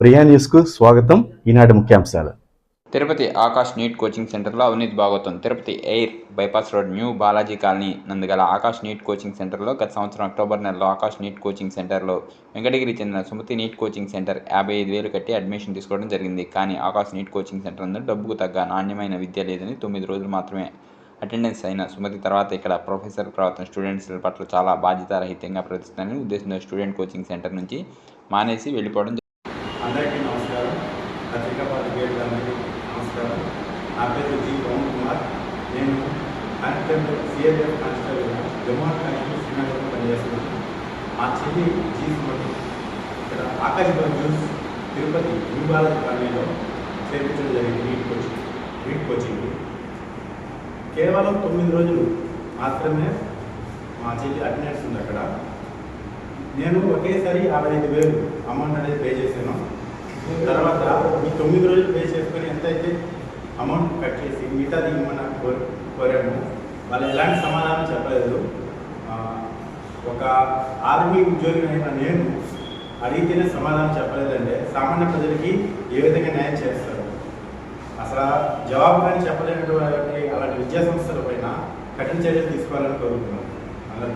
ప్రియా న్యూస్కు స్వాగతం. ఈనాటి ముఖ్యాంశాలు. తిరుపతి ఆకాష్ నీట్ కోచింగ్ సెంటర్లో అవినీతి భాగోతం Tirupati air bypass road new Balaji colony నందుగల Aakash NEET coaching సెంటర్లో గత సంవత్సరం అక్టోబర్ నెలలో ఆకాష్ నీట్ కోచింగ్ సెంటర్లో వెంకటగిరి చెందిన సుమతి నీట్ కోచింగ్ సెంటర్ యాభై ఐదు వేలు కట్టి అడ్మిషన్ తీసుకోవడం జరిగింది. కానీ ఆకాష్ నీట్ కోచింగ్ సెంటర్ అందరూ డబ్బుకు తగ్గ నాణ్యమైన విద్య లేదని తొమ్మిది రోజులు మాత్రమే అటెండెన్స్ అయిన సుమతి తర్వాత ఇక్కడ ప్రొఫెసర్ ప్రవర్తన స్టూడెంట్స్ పట్ల చాలా బాధ్యతారహితంగా ప్రవర్తిస్తుందని ఉద్దేశంతో స్టూడెంట్ కోచింగ్ సెంటర్ నుంచి మానేసి వెళ్ళిపోవడం నా పేరు జి పవన్ కుమార్ నేను కాన్స్టేబుల్ సిఎల్ఎఫ్ కానిస్టేబుల్గా జమ్మూ అండ్ శ్రీనగర్లో పనిచేస్తున్నాను. మా చెల్లి జీ సుమతి ఇక్కడ ఆకాశవాణి న్యూస్ తిరుపతి న్యూ బాలాజీ కాలనీలో చేర్పించడం జరిగింది. నీట్ కోచింగ్ నీట్ కోచింగ్ కేవలం తొమ్మిది రోజులు మాత్రమే మా చెల్లి అటెండెన్స్ ఉంది అక్కడ. నేను ఒకేసారి యాభై ఐదు వేలు అమౌంట్ అనేది పే చేశాను. తర్వాత ఈ తొమ్మిది రోజులు పే చేసుకొని ఎంత అయితే అమౌంట్ కట్ చేసి మిగతాది మనం కోర్ కోరాము? వాళ్ళు ఎలాంటి సమాధానం చెప్పలేదు. ఒక ఆర్మీ ఉద్యోగి అయిన నేను అడిగితేనే సమాధానం చెప్పలేదంటే సామాన్య ప్రజలకి ఏ విధంగా న్యాయం చేస్తారు? అసలు జవాబు కానీ చెప్పలేనటువంటి అలాంటి విద్యా సంస్థల పైన కఠిన చర్యలు తీసుకోవాలని కోరుతున్నాను అలా